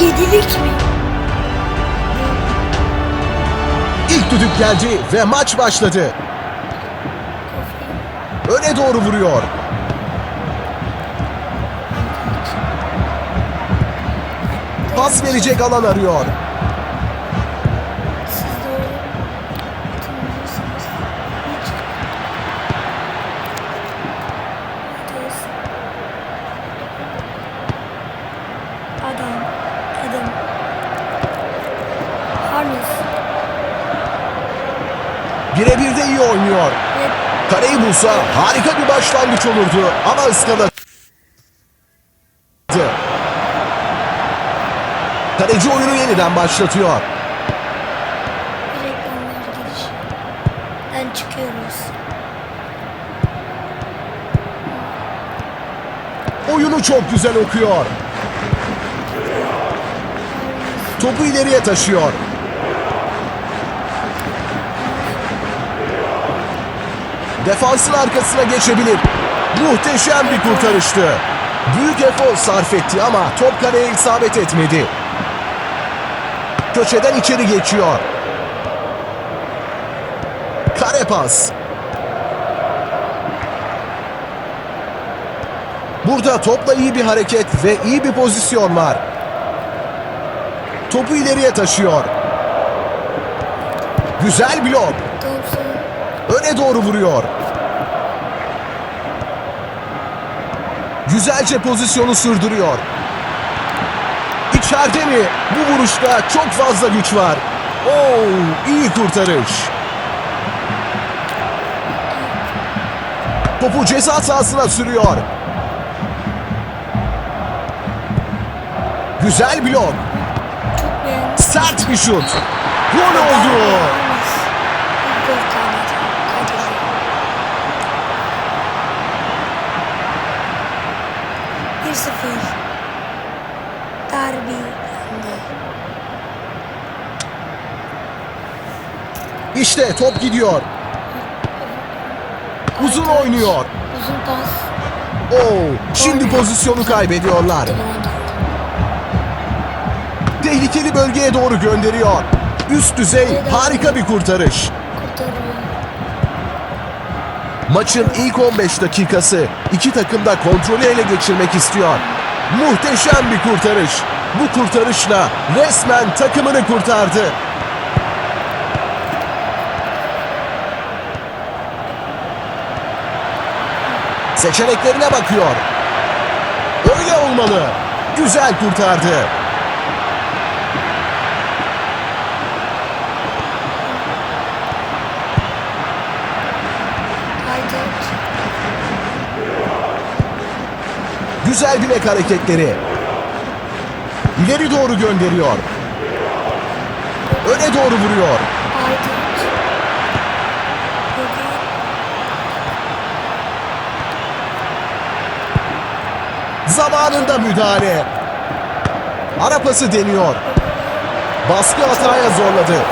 Yedilik mi? İlk düdük geldi ve maç başladı. Öne doğru vuruyor. Pas verecek alan arıyor. Birebir de iyi oynuyor. Kareyi bulsa harika bir başlangıç olurdu ama ıskaladı. Kaleci oyunu yeniden başlatıyor. reklamlar giriş. Ben çıkıyoruz. Oyunu çok güzel okuyor. Topu ileriye taşıyor. Defansın arkasına geçebilir. Muhteşem bir kurtarıştı. Büyük efor sarf etti ama top kaleye isabet etmedi. Köşeden içeri geçiyor. Kare pas. Burada topla iyi bir hareket ve iyi bir pozisyon var. Topu ileriye taşıyor. Güzel blok. Öne doğru vuruyor. Güzelce pozisyonu sürdürüyor. İçeride mi? Bu vuruşta çok fazla güç var. Oo, iyi kurtarış. Topu ceza sahasına sürüyor. Güzel blok. Sert bir şut. Gol oldu. İşte top gidiyor. Uzun oynuyor. Uzun pas. Oo, şimdi pozisyonu kaybediyorlar. Tehlikeli bölgeye doğru gönderiyor. Üst düzey harika bir kurtarış. Maçın ilk 15 dakikası iki takım da kontrolü ele geçirmek istiyor. Muhteşem bir kurtarış. Bu kurtarışla resmen takımını kurtardı. Seçeneklerine bakıyor. Öyle olmalı. Güzel kurtardı. Güzel bilek hareketleri. İleri doğru gönderiyor. Öne doğru vuruyor. Aytaç. Zamanında müdahale. Ara pası deniyor. Baskı hataya zorladı.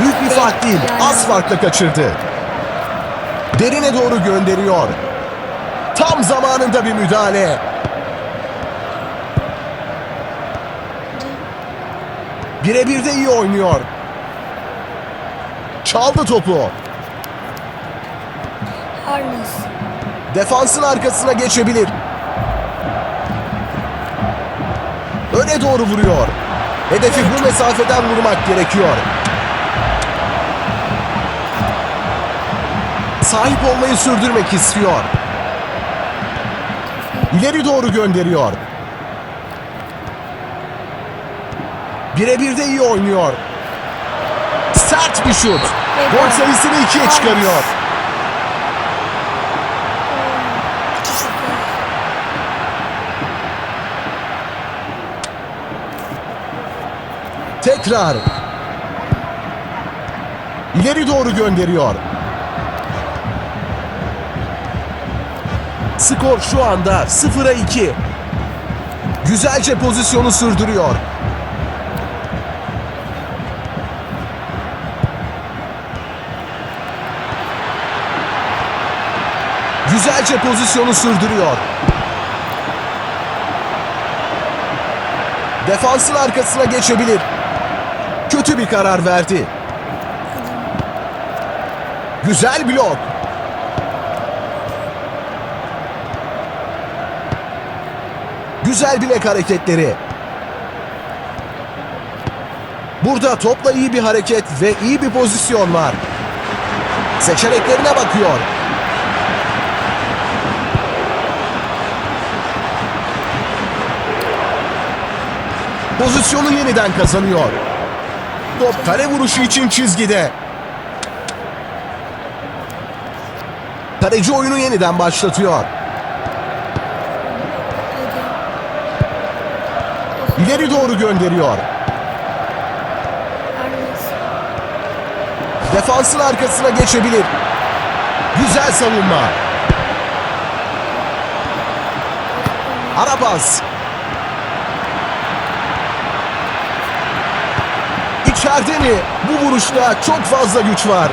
Büyük bir fark değil, az farkla kaçırdı. Derine doğru gönderiyor. Tam zamanında bir müdahale. Birebir de iyi oynuyor. Çaldı topu. Defansın arkasına geçebilir. Öne doğru vuruyor. Hedefi bu mesafeden vurmak gerekiyor. Sahip olmayı sürdürmek istiyor. İleri doğru gönderiyor. Birebir de iyi oynuyor. Sert bir şut. Gol sayısını ikiye çıkarıyor. Tekrar. İleri doğru gönderiyor. Skor şu anda 0'a 2. Güzelce pozisyonu sürdürüyor. Güzelce pozisyonu sürdürüyor. Defansın arkasına geçebilir. Kötü bir karar verdi. Güzel blok. Güzel bilek hareketleri. Burada topla iyi bir hareket ve iyi bir pozisyon var. Seçeneklerine bakıyor. Pozisyonu yeniden kazanıyor. Top kare vuruşu için çizgide. Kaleci oyunu yeniden başlatıyor. İleri doğru gönderiyor. Defansın arkasına geçebilir. Güzel savunma. Ara İçeride? Bu vuruşta çok fazla güç var.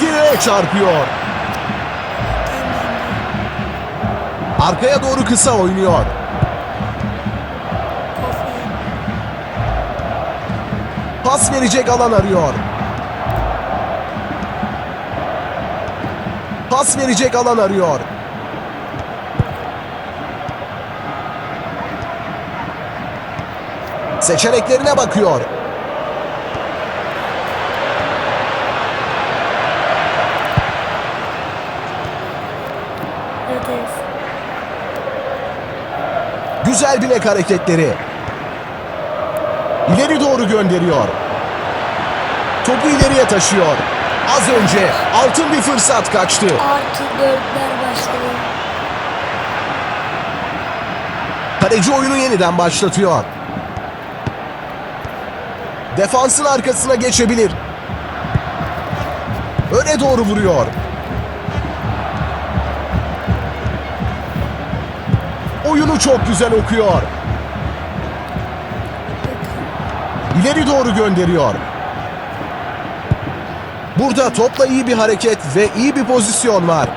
Direğe çarpıyor. Arkaya doğru kısa oynuyor. Pas verecek alan arıyor. Pas verecek alan arıyor. Seçeneklerine bakıyor. Güzel bilek hareketleri. İleri doğru gönderiyor. Topu ileriye taşıyor. Az önce altın bir fırsat kaçtı. Artı dörtler başladı. Kaleci oyunu yeniden başlatıyor. Defansın arkasına geçebilir. Öne doğru vuruyor. Çok güzel okuyor. İleri doğru gönderiyor. Burada topla iyi bir hareket ve iyi bir pozisyon var.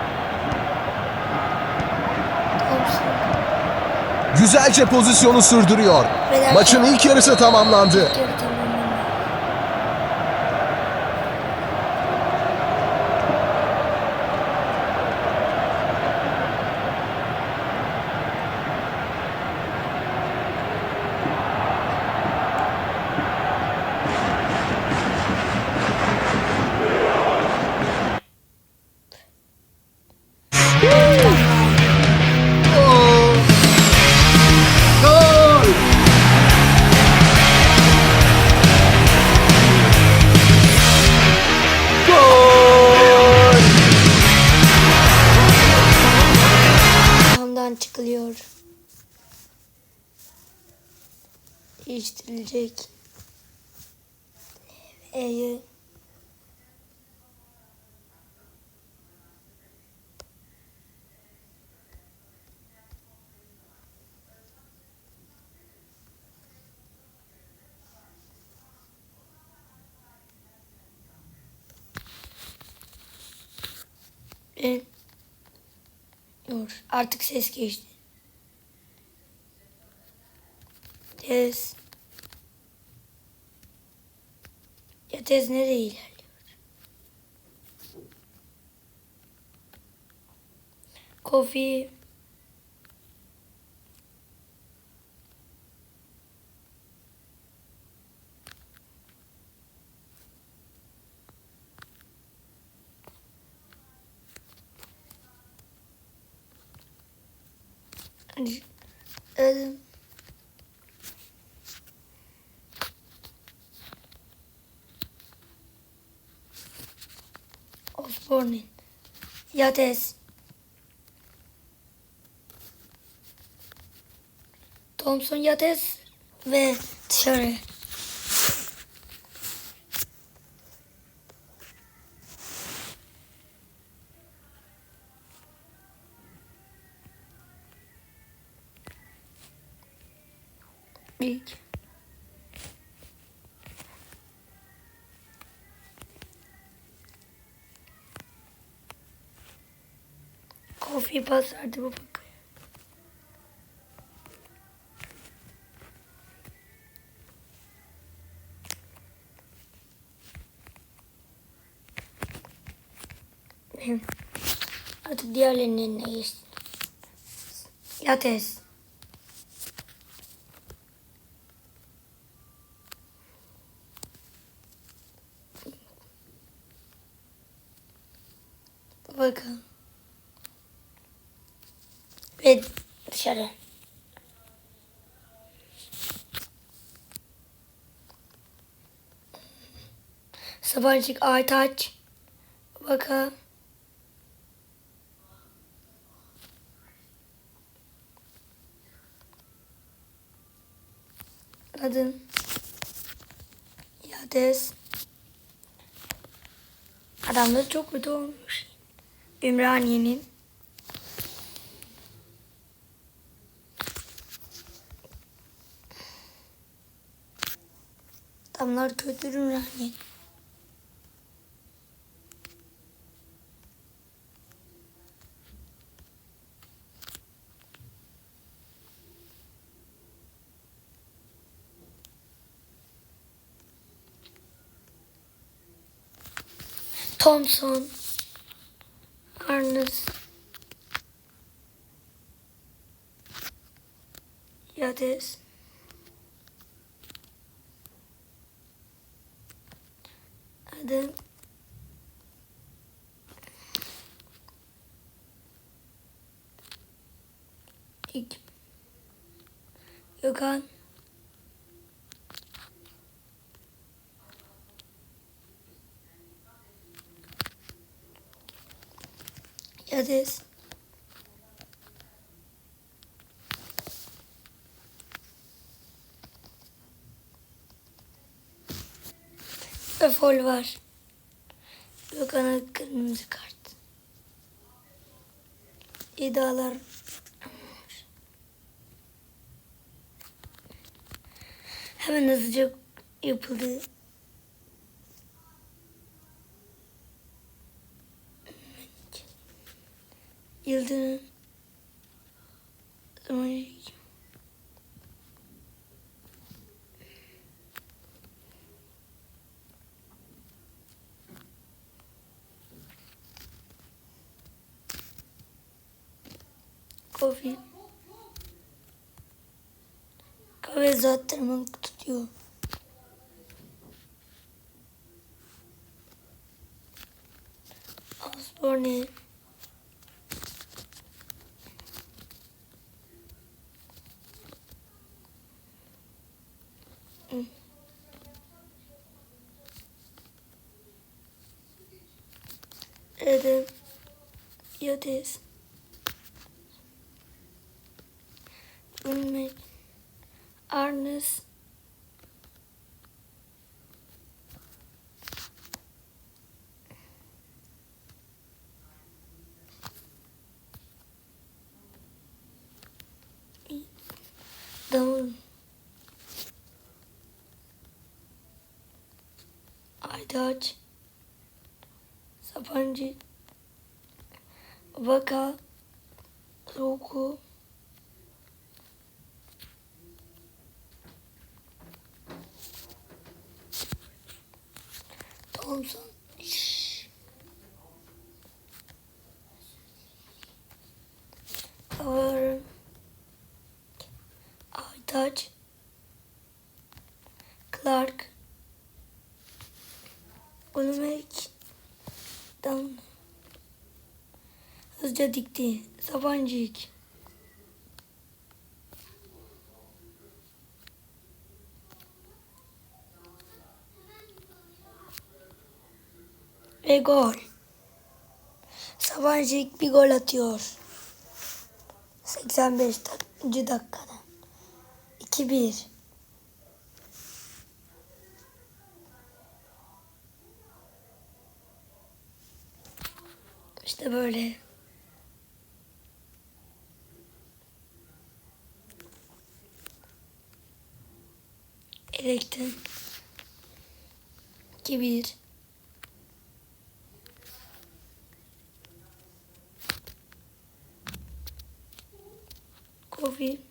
Güzelce pozisyonu sürdürüyor. Maçın ilk yarısı tamamlandı. Değiştirilecek. E'yi Ben Dur. Artık ses geçti. Tez. Tez nereye ilerliyor? Kofi. Hadi. Yates. Thompson Yates ve dışarı. İlk. iyi pas verdi bu bakaya. Artık diğerlerinin eline geçsin. Yates. Bakalım. Ve dışarı. Sabancık Aytaç. Bakın. Adın. Yades. Adamlar çok kötü olmuş. Ümraniye'nin. Adamlar kötü Ümraniye. Thompson. Arnes. Yades. Adı. İlk. Gökhan. Yades. Ve fol var. Gökhan'a kırmızı kart. İddialar hemen hızlıca yapıldı. Yıldırım Kofi Zaten tutuyor. Osborne Adam Yades Ümmet Arnes Davul. Aydaç Sapancı. Vaka. Roku Aytaç Clark Ölmek Down Hızlıca dikti. Sabancık. Ve gol. Sabancık bir gol atıyor. 85 dakikada. 2-1. İşte böyle. Elekten. 2-1. Kofi.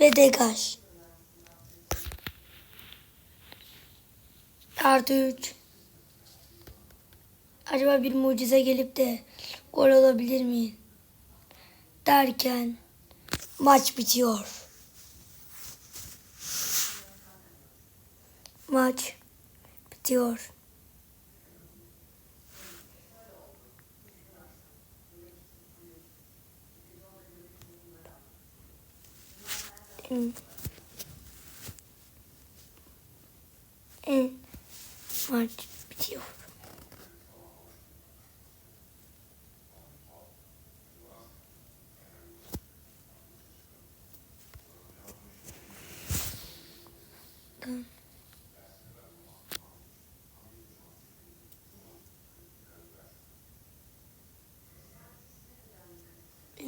Ve degaj. Artı 3. Acaba bir mucize gelip de gol olabilir mi? Derken maç bitiyor. Maç bitiyor. En, en maç bitiyor.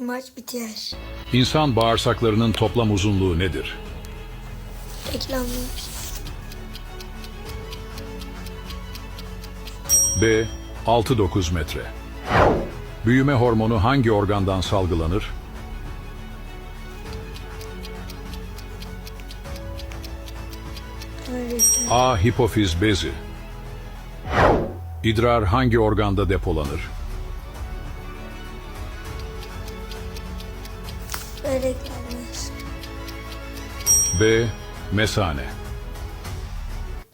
Maç biter. İnsan bağırsaklarının toplam uzunluğu nedir? Reklamlar. B. 6-9 metre. Büyüme hormonu hangi organdan salgılanır? A. Hipofiz bezi. İdrar hangi organda depolanır? B. Mesane.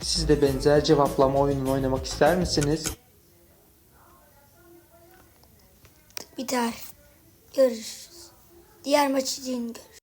Siz de benzer cevaplama oyununu oynamak ister misiniz? Biter. Görüşürüz. Diğer maç için görüşürüz.